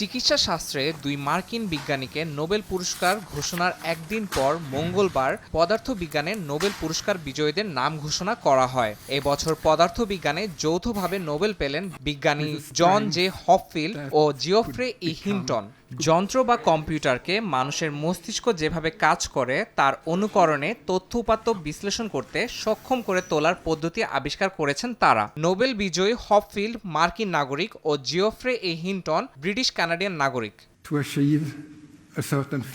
চিকিৎসা শাস্ত্রে দুই মার্কিন বিজ্ঞানীকে নোবেল পুরস্কার ঘোষণার একদিন পর মঙ্গলবার পদার্থবিজ্ঞানে নোবেল পুরস্কার বিজয়ীদের নাম ঘোষণা করা হয়। এবছর পদার্থবিজ্ঞানে যৌথভাবে নোবেল পেলেন বিজ্ঞানী জন জে হপফিল্ড ও জিওফ্রে ই হিন্টন। যন্ত্র বা কম্পিউটারকে মানুষের মস্তিষ্ক যেভাবে কাজ করে, তার অনুকরণে তথ্য উপাত্ত বিশ্লেষণ করতে সক্ষম করে তোলার পদ্ধতি আবিষ্কার করেছেন তারা। নোবেল বিজয়ী হপফিল্ড মার্কিন নাগরিক ও Geoffrey E Hinton, British Canadian নাগরিক।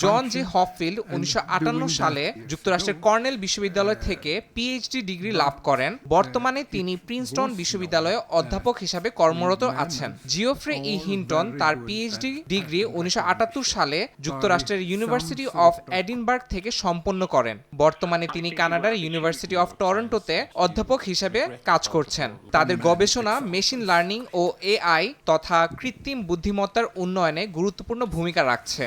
জন জি হপফিল্ড and উনিশশো that সালে যুক্তরাষ্ট্রের কর্নেল বিশ্ববিদ্যালয় থেকে পিএইচডি ডিগ্রি লাভ করেন। বর্তমানে তিনি প্রিন্সটন বিশ্ববিদ্যালয়ে অধ্যাপক হিসাবে কর্মরত আছেন। জিওফ্রে ই হিন্টন তার পিএইচডি ডিগ্রি উনিশশো আটাত্তর সালে যুক্তরাষ্ট্রের ইউনিভার্সিটি অফ এডিনবার্গ থেকে সম্পন্ন করেন। বর্তমানে তিনি কানাডার ইউনিভার্সিটি অফ টরন্টোতে অধ্যাপক হিসেবে কাজ করছেন। তাদের গবেষণা মেশিন লার্নিং ও এআই তথা কৃত্রিম বুদ্ধিমত্তার উন্নয়নে গুরুত্বপূর্ণ ভূমিকা রাখছে।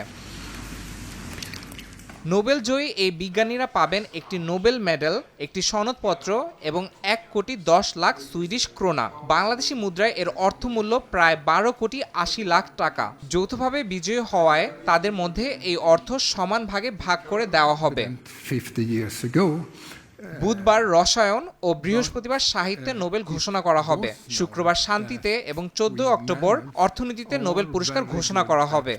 নোবেল জয়ী এই বিজ্ঞানীরা পাবেন একটি নোবেল মেডেল একটি সনদপত্র এবং এক কোটি দশ লাখ সুইডিশ ক্রোনা। বাংলাদেশি মুদ্রায় এর অর্থমূল্য প্রায় বারো কোটি আশি লাখ টাকা। যৌথভাবে বিজয়ী হওয়ায় তাদের মধ্যে এই অর্থ সমান ভাগে ভাগ করে দেওয়া হবে। and 50 years ago. বুধবার রসায়ন ও বৃহস্পতিবার সাহিত্যে নোবেল ঘোষণা করা হবে। শুক্রবার শান্তিতে এবং চোদ্দ অক্টোবর অর্থনীতিতে নোবেল পুরস্কার ঘোষণা করা হবে।